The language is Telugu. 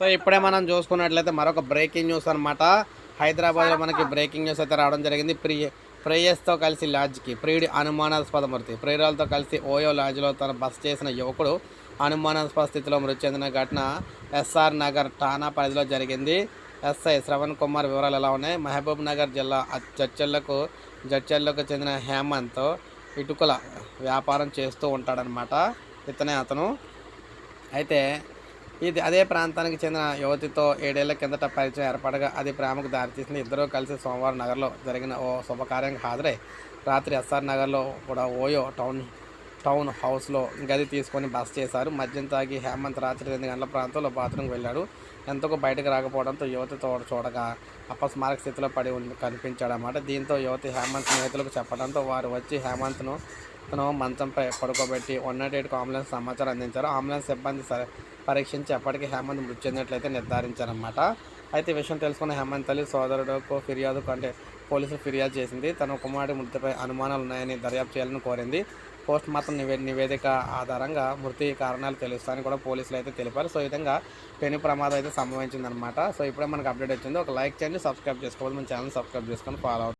సో ఇప్పుడే మనం చూసుకున్నట్లయితే మరొక బ్రేకింగ్ న్యూస్ అనమాట హైదరాబాద్లో మనకి బ్రేకింగ్ న్యూస్ అయితే రావడం జరిగింది. ప్రియ ప్రేయస్తో కలిసి లాడ్జ్కి ప్రియుడి అనుమానాస్పద మృతి ప్రియురాలతో కలిసి ఓయో లాడ్జ్లో తన బస్ చేసిన యువకుడు అనుమానాస్పద స్థితిలో మృతి చెందిన ఘటన ఎస్ఆర్ నగర్ ఠానా పరిధిలో జరిగింది. ఎస్ఐ శ్రవణ్ కుమార్ వివరాలు ఎలా ఉన్నాయి? మహబూబ్ నగర్ జిల్లా జడ్చెళ్ళకు జడ్చెళ్ళకు చెందిన హేమంత్ ఇటుకల వ్యాపారం చేస్తూ ఉంటాడనమాట ఇతనే అతను. అయితే ఇది అదే ప్రాంతానికి చెందిన యువతితో ఏడేళ్ళ కిందట పరిచయం ఏర్పడగా అది ప్రేమకు దారితీసింది. ఇద్దరూ కలిసి సోమవారం నగర్లో జరిగిన ఓ శుభకార్యానికి హాజరై రాత్రి ఎస్ఆర్ నగర్లో కూడా ఓయో టౌన్ టౌన్ హౌస్లో గది తీసుకొని బస చేశారు. మద్యం తాగి హేమంత్ రాత్రి రెండు గంటల ప్రాంతంలో బాత్రూమ్కి వెళ్ళాడు. ఎంతకు బయటకు రాకపోవడంతో యువతి తోడ చూడగా అపస్మారక స్థితిలో పడి ఉండి కనిపించాడన్నమాట. దీంతో యువతి హేమంత్ స్నేహితులకు చెప్పడంతో వారు వచ్చి హేమంత్ను తను మంచంపై పడుకోబెట్టి వన్ నాట్ ఎయిట్కి అంబులెన్స్ సమాచారం అందించారు. అంబులెన్స్ సిబ్బంది సరే పరీక్షించి అప్పటికి హేమంత్ మృతి చెందినట్లయితే నిర్ధారించారన్నమాట. అయితే విషయం తెలుసుకున్న హేమంత్ తల్లి సోదరుడుకు ఫిర్యాదు అంటే పోలీసులు ఫిర్యాదు చేసింది. తన కుమారుడి మృతిపై అనుమానాలు ఉన్నాయని దర్యాప్తు చేయాలని కోరింది. పోస్ట్ మార్టం నివే నివేదిక ఆధారంగా మృతి కారణాలు తెలుస్తాయని కూడా పోలీసులు అయితే తెలిపారు. సో ఈ విధంగా పెను ప్రమాదం అయితే సంభవించిందనమాట సో ఇప్పుడే మనకు అప్డేట్ వచ్చింది. ఒక లైక్ చేయండి సబ్స్క్రైబ్ చేసుకోవాలి మన ఛానల్ సబ్స్క్రైబ్ చేసుకొని ఫాలో అవుతుంది